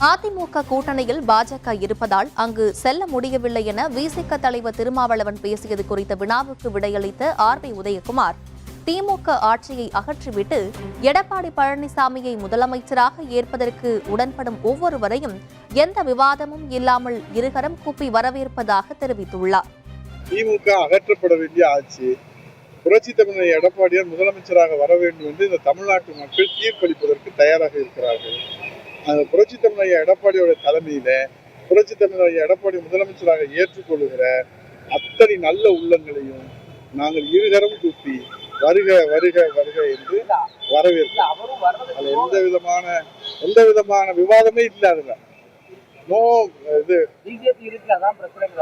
அதிமுக கூட்டணியில் பாஜக இருப்பதால் அங்கு செல்ல முடியவில்லை என விசிக தலைவர் திருமாவளவன் பேசியது குறித்த வினாவுக்கு விடையளித்த ஆர் பி உதயகுமார். திமுக ஆட்சியை அகற்றிவிட்டு எடப்பாடி பழனிசாமியை முதலமைச்சராக ஏற்பதற்கு உடன்படும் ஒவ்வொருவரையும் எந்த விவாதமும் இல்லாமல் இருகரம் கூப்பி வரவேற்பதாக தெரிவித்துள்ளார். திமுக அகற்றப்பட வேண்டிய ஆட்சி புரட்சி தமிழர் எடப்பாடியார் முதலமைச்சராக வர வேண்டும் என்று இந்த தமிழ்நாட்டு மக்கள் தீர்ப்பளிப்பதற்கு தயாராக இருக்கிறார்கள். அந்த புரட்சி தமிழர் எடப்பாடியோட தலைமையில புரட்சி தமிழர் எடப்பாடி முதலமைச்சராக ஏற்றுக்கொள்ளுகிற அத்தனை நல்ல உள்ளங்களையும் நாங்கள் இருகரம் கூப்பி வருக வருக வருக என்று வரவேற்கிறோம். அது எந்த விதமான எந்த விதமான விவாதமே இல்லை அதுல. நோ இது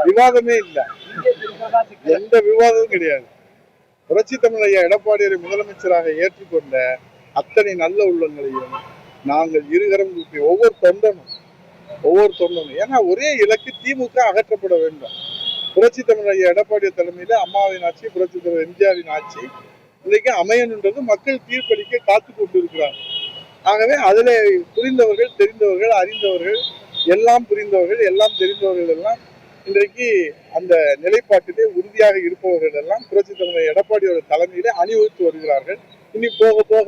விவாதமே இல்லை. எந்த விவாதமும் கிடையாது. புரட்சி தமிழையா எடப்பாடியாரை முதலமைச்சராக ஏற்றுக்கொண்ட அத்தனை நல்ல உள்ளங்களையும் நாங்கள் இருகரம் ஒவ்வொரு தொண்டனும் ஒவ்வொரு தொண்டனும் ஏன்னா ஒரே இலக்கு திமுக அகற்றப்பட வேண்டும். புரட்சி தமிழையா எடப்பாடி தலைமையில அம்மாவின் ஆட்சி புரட்சி தலைவர் எம்ஜிஆரின் ஆட்சி இன்றைக்கு அமையணுன்றது மக்கள் தீர்ப்பளிக்க காத்து கொண்டு இருக்கிறாங்க ஆகவே அதில் புரிந்தவர்கள் தெரிந்தவர்கள் அறிந்தவர்கள் எல்லாம் புரிந்தவர்கள் எல்லாம் தெரிந்தவர்கள் எல்லாம் இன்றைக்கு அந்த நிலைப்பாட்டிலே உறுதியாக இருப்பவர்கள் எல்லாம் புரட்சி தலைவர் எடப்பாடியோட தலைமையிலே அணிவகுத்து வருகிறார்கள். இனி போக போக